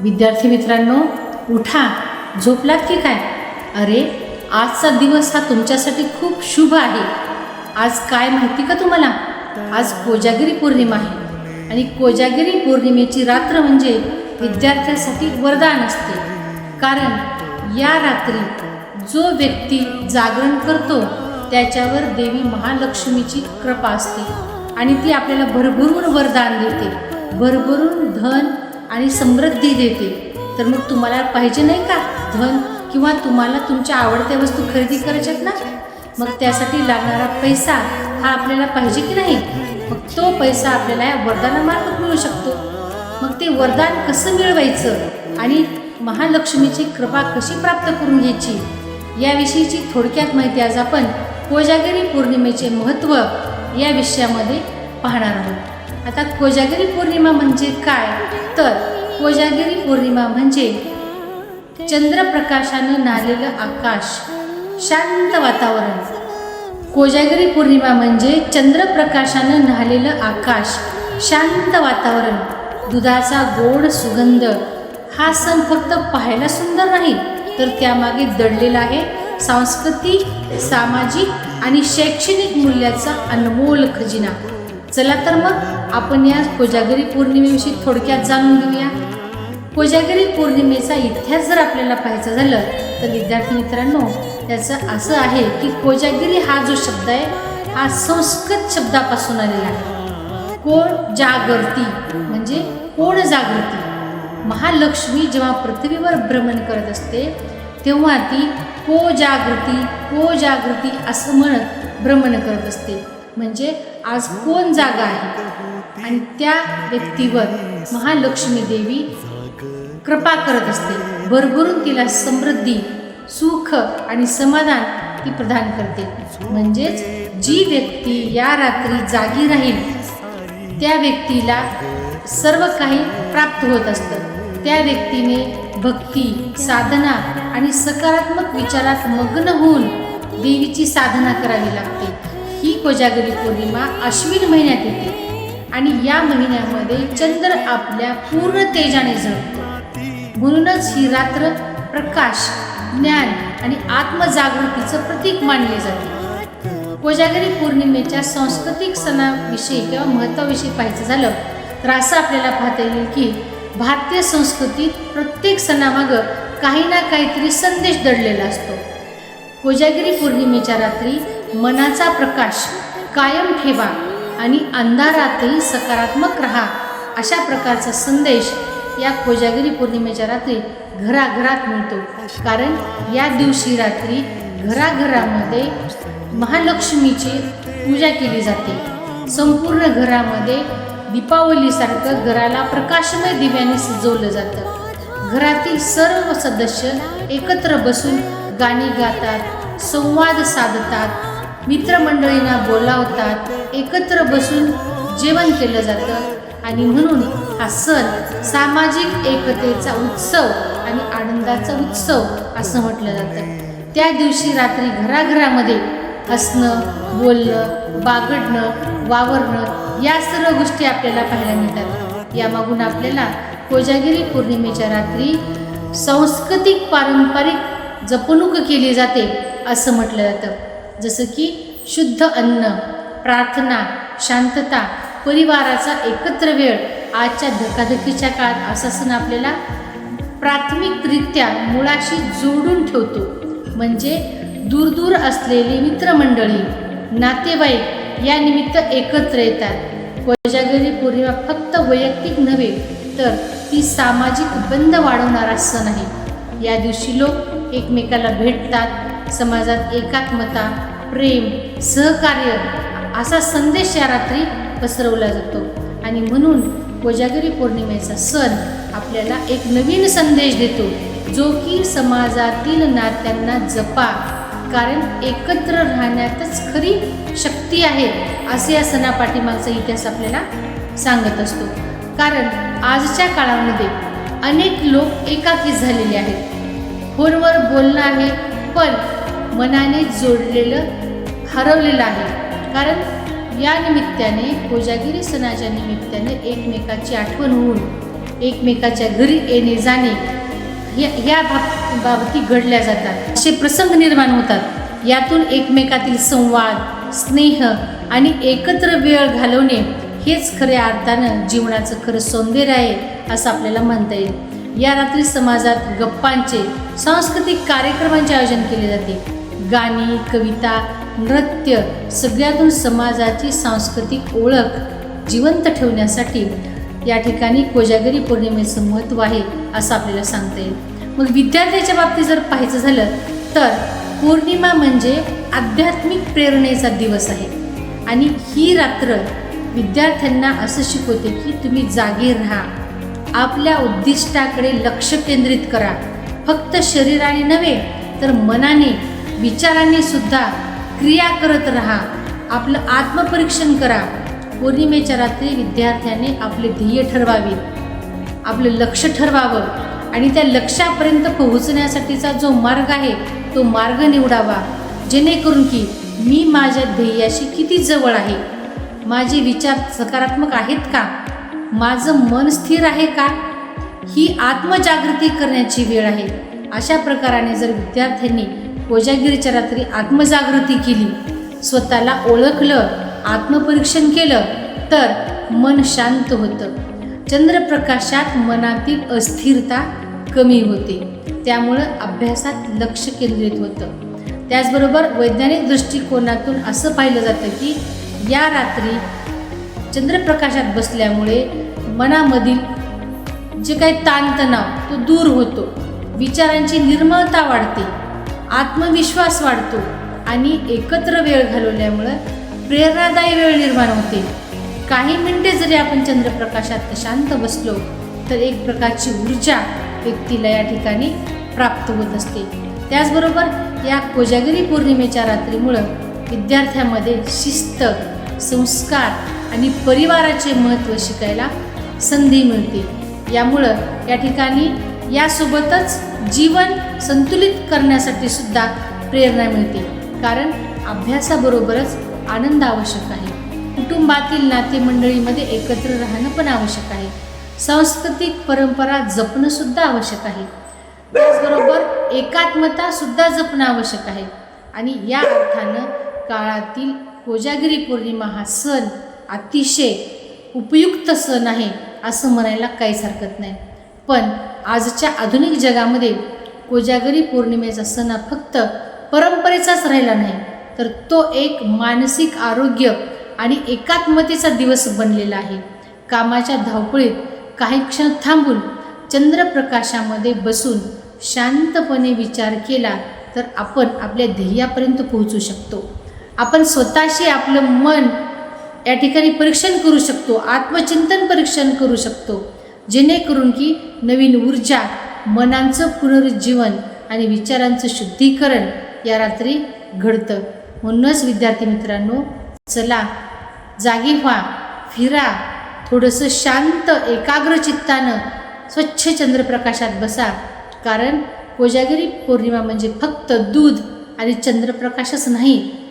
विद्यार्थी मित्रांनो उठा. झोपलात की काय? अरे आजचा दिवस हा तुमच्यासाठी खूप शुभ आहे. आज काय माहिती का तुम्हाला? आज कोजागिरी पौर्णिमा आहे. आणि कोजागिरी पौर्णिमेची रात्र म्हणजे विद्यार्थ्यांसाठी वरदान असते. कारण या रात्री जो व्यक्ती जागरण करतो त्याच्यावर देवी महालक्ष्मीची कृपा असते आणि ती आपल्याला भरभरून वरदान देते. भरभरून धन आणि समृद्धी देते. तर मग तुम्हाला पाहिजे नाही का धन? किंवा तुम्हाला तुमच्या आवडत्या वस्तू खरेदी करायच्यात ना? मग त्यासाठी लागणारा पैसा हा आपल्याला पाहिजे की नाही? मग तो पैसा आपल्याला या वरदानामार्फत मिळू शकतो. मग ते वरदान कसं मिळवायचं? आणि महालक्ष्मीची कृपा कशी प्राप्त करून घ्यायची? याविषयीची थोडक्यात माहिती आज आपण कोजागिरी पौर्णिमेचे महत्त्व या विषयामध्ये पाहणार आहोत. आता कोजागिरी पौर्णिमा म्हणजे काय? तर कोजागिरी पौर्णिमा म्हणजे चंद्रप्रकाशानं नालेलं आकाश शांत वातावरण. कोजागिरी पौर्णिमा म्हणजे चंद्रप्रकाशानं न्हालेलं आकाश शांत वातावरण. दुधाचा गोड सुगंध. हा सण फक्त पाहायला सुंदर नाही तर त्यामागे दडलेला आहे सांस्कृतिक सामाजिक आणि शैक्षणिक मूल्याचा अनमोल खजिना. चला तर मग आपण या कोजागिरी पौर्णिमेविषयी थोडक्यात जाणून घेऊया. कोजागिरी पौर्णिमेचा इतिहास जर आपल्याला पाहायचा झालं तर विद्यार्थी मित्रांनो त्याचं असं आहे की कोजागिरी हा जो शब्द आहे हा संस्कृत शब्दापासून आलेला आहे. कोण जागृती म्हणजे कोण जागृती? महालक्ष्मी जेव्हा पृथ्वीवर भ्रमण करत असते तेव्हा ती को जागृती को जागृती असं म्हणत भ्रमण करत असते. म्हणजे आज कोण जागा आहे? आणि त्या व्यक्तीवर महालक्ष्मी देवी कृपा करत असते. भरभरून तिला समृद्धी सुख आणि समाधान ती प्रदान करते. म्हणजेच जी व्यक्ती या रात्री जागी राहील त्या व्यक्तीला सर्व काही प्राप्त होत असतं. त्या व्यक्तीने भक्ती साधना आणि सकारात्मक विचारात मग्न होऊन देवीची साधना करावी लागते. ही कोजागरी पौर्णिमा अश्विन महिन्यात येते. आणि या महिन्यामध्ये चंद्र आपल्या पूर्ण तेजाने जळतो. म्हणूनच ही रात्र प्रकाश ज्ञान आणि आत्मजागृतीचं प्रतीक मानले जाते. कोजागरी पौर्णिमेच्या सांस्कृतिक सणाविषयी किंवा महत्त्वाविषयी पाहायचं झालं तर असं आपल्याला पाहता येईल की भारतीय संस्कृतीत प्रत्येक सणामागं काही ना काहीतरी संदेश दडलेला असतो. कोजागिरी पौर्णिमेच्या रात्री मनाचा प्रकाश कायम ठेवा आणि अंधारातही सकारात्मक राहा. अशा प्रकारचा संदेश या कोजागिरी पौर्णिमेच्या रात्री घराघरात मिळतो. कारण या दिवशी रात्री घराघरामध्ये महालक्ष्मीची पूजा केली जाते. संपूर्ण घरामध्ये दीपावलीसारखं घराला प्रकाशमय दिव्याने सजवलं जातं. घरातील सर्व सदस्य एकत्र बसून गाणी गातात संवाद साधतात मित्रमंडळींना बोलावतात एकत्र बसून जेवण केलं जातं. आणि म्हणून हा सण सामाजिक एकतेचा उत्सव आणि आनंदाचा उत्सव असं म्हटलं जातं. त्या दिवशी रात्री घराघरामध्ये हसणं बोलणं बागडणं वावरणं या सर्व गोष्टी आपल्याला पाहायला मिळतात. यामागून आपल्याला कोजागिरी पौर्णिमेच्या रात्री सांस्कृतिक पारंपरिक जपणूक केली जाते असं म्हटलं जातं. जसं की शुद्ध अन्न प्रार्थना शांतता परिवाराचा एकत्र वेळ आजच्या धकाधकीच्या काळात असा सण आपल्याला प्राथमिकरित्या मुळाशी जोडून ठेवतो. म्हणजे दूरदूर असलेली मित्रमंडळी नातेवाईक या निमित्त एकत्र येतात. कोजागरी पौर्णिमा फक्त वैयक्तिक नव्हे तर ती सामाजिक बंध वाढवणारा सण आहे. या दिवशी लोक एकमेकाला भेटतात समाजात एकात्मता प्रेम सहकार्य असा संदेश या रात्री पसरवला जातो. आणि म्हणून कोजागिरी पौर्णिमेचा सण आपल्याला एक नवीन संदेश देतो जो की समाजातील नात्यांना जपा. कारण एकत्र राहण्यातच खरी शक्ती आहे असे या सणापाठीमागचा इतिहास आपल्याला सांगत असतो. कारण आजच्या काळामध्ये अनेक लोक एकाकी झालेले आहेत. फोनवर बोलणं आहे पण मनाने जोडलेलं हरवलेलं आहे. कारण या निमित्ताने कोजागिरी सणाच्या निमित्ताने एकमेकाची आठवण होऊन एकमेकाच्या घरी येणे जाणे या या बाब बाबती घडल्या जातात. असे प्रसंग निर्माण होतात. यातून एकमेकातील संवाद स्नेह आणि एकत्र वेळ घालवणे हेच खऱ्या अर्थानं जीवनाचं खरं सौंदर्य आहे असं आपल्याला म्हणता येईल. या रात्री समाजात गप्पांचे सांस्कृतिक कार्यक्रमांचे आयोजन केले जाते. गाणी कविता नृत्य सगळ्यातून समाजाची सांस्कृतिक ओळख जिवंत ठेवण्यासाठी या ठिकाणी कोजागरी पौर्णिमेचं महत्त्व आहे असं आपल्याला सांगता येईल. मग विद्यार्थ्याच्या बाबतीत जर पाहायचं झालं तर पौर्णिमा म्हणजे आध्यात्मिक प्रेरणेचा दिवस आहे. आणि ही रात्र विद्यार्थ्यांना असं शिकवते की तुम्ही जागे राहा आपल्या उद्दिष्टाकडे लक्ष केंद्रित करा. फक्त शरीराने नव्हे तर मनाने विचारांनी सुद्धा क्रिया करत राहा. आपलं आत्मपरीक्षण करा. पौर्णिमेच्या रात्री विद्यार्थ्याने आपले ध्येय ठरवावे. आपलं लक्ष ठरवावं. आणि त्या लक्षापर्यंत पोहोचण्यासाठीचा जो मार्ग आहे तो मार्ग निवडावा. जेणेकरून की मी माझ्या ध्येयाशी किती जवळ आहे? माझे विचार सकारात्मक आहेत का? माझं मन स्थिर आहे का? ही आत्मजागृती करण्याची वेळ आहे. अशा प्रकाराने जर विद्यार्थ्यांनी कोजागिरीच्या रात्री आत्मजागृती केली. स्वतःला ओळखलं आत्मपरीक्षण केलं तर मन शांत होतं. चंद्रप्रकाशात मनातील अस्थिरता कमी होते. त्यामुळं अभ्यासात लक्ष केंद्रित होतं. त्याचबरोबर वैज्ञानिक दृष्टिकोनातून असं पाहिलं जातं की या रात्री चंद्रप्रकाशात बसल्यामुळे मनामधील जे काही ताणतणाव तो दूर होतो. विचारांची निर्मळता वाढते. आत्मविश्वास वाढतो आणि एकत्र वेळ घालवल्यामुळं प्रेरणादायी वेळ निर्माण होते. काही मिनटे जरी आपण चंद्रप्रकाशात शांत बसलो तर एक प्रकारची ऊर्जा व्यक्तीला या ठिकाणी प्राप्त होत असते. त्याचबरोबर या कोजागिरी पौर्णिमेच्या रात्रीमुळं विद्यार्थ्यामध्ये शिस्त संस्कार आणि परिवाराचे महत्त्व शिकायला संधी मिळते. यामुळं या ठिकाणी यासोबतच जीवन संतुलित करण्यासाठी सुद्धा प्रेरणा मिळते. कारण अभ्यासाबरोबरच आनंद आवश्यक आहे. कुटुंबातील नातेमंडळीमध्ये एकत्र राहणं पण आवश्यक आहे. सांस्कृतिक परंपरा जपणं सुद्धा आवश्यक आहे. त्याचबरोबर एकात्मता सुद्धा जपणं आवश्यक आहे. आणि या अर्थानं काळातील कोजागिरी पौर्णिमा हा सण अतिशय उपयुक्त सण आहे असं म्हणायला काहीच हरकत नाही. पण आजच्या आधुनिक जगामध्ये कोजागरी पौर्णिमेचा सण हा फक्त परंपरेचाच राहिला नाही तर तो एक मानसिक आरोग्य आणि एकात्मतेचा दिवस बनलेला आहे. कामाच्या धावपळीत काही क्षण थांबून चंद्रप्रकाशामध्ये बसून शांतपणे विचार केला तर आपण आपल्या ध्येयापर्यंत पोहोचू शकतो. आपण स्वतःशी आपलं मन या ठिकाणी परीक्षण करू शकतो आत्मचिंतन परीक्षण करू शकतो जेणेकरून की नवीन ऊर्जा मनांचं पुनरुज्जीवन आणि विचारांचं शुद्धीकरण या रात्री घडतं. म्हणूनच विद्यार्थी मित्रांनो चला जागी व्हा फिरा थोडंसं शांत एकाग्र चित्तानं स्वच्छ चंद्रप्रकाशात बसा. कारण कोजागिरी पौर्णिमा म्हणजे फक्त दूध आणि चंद्रप्रकाशच नाही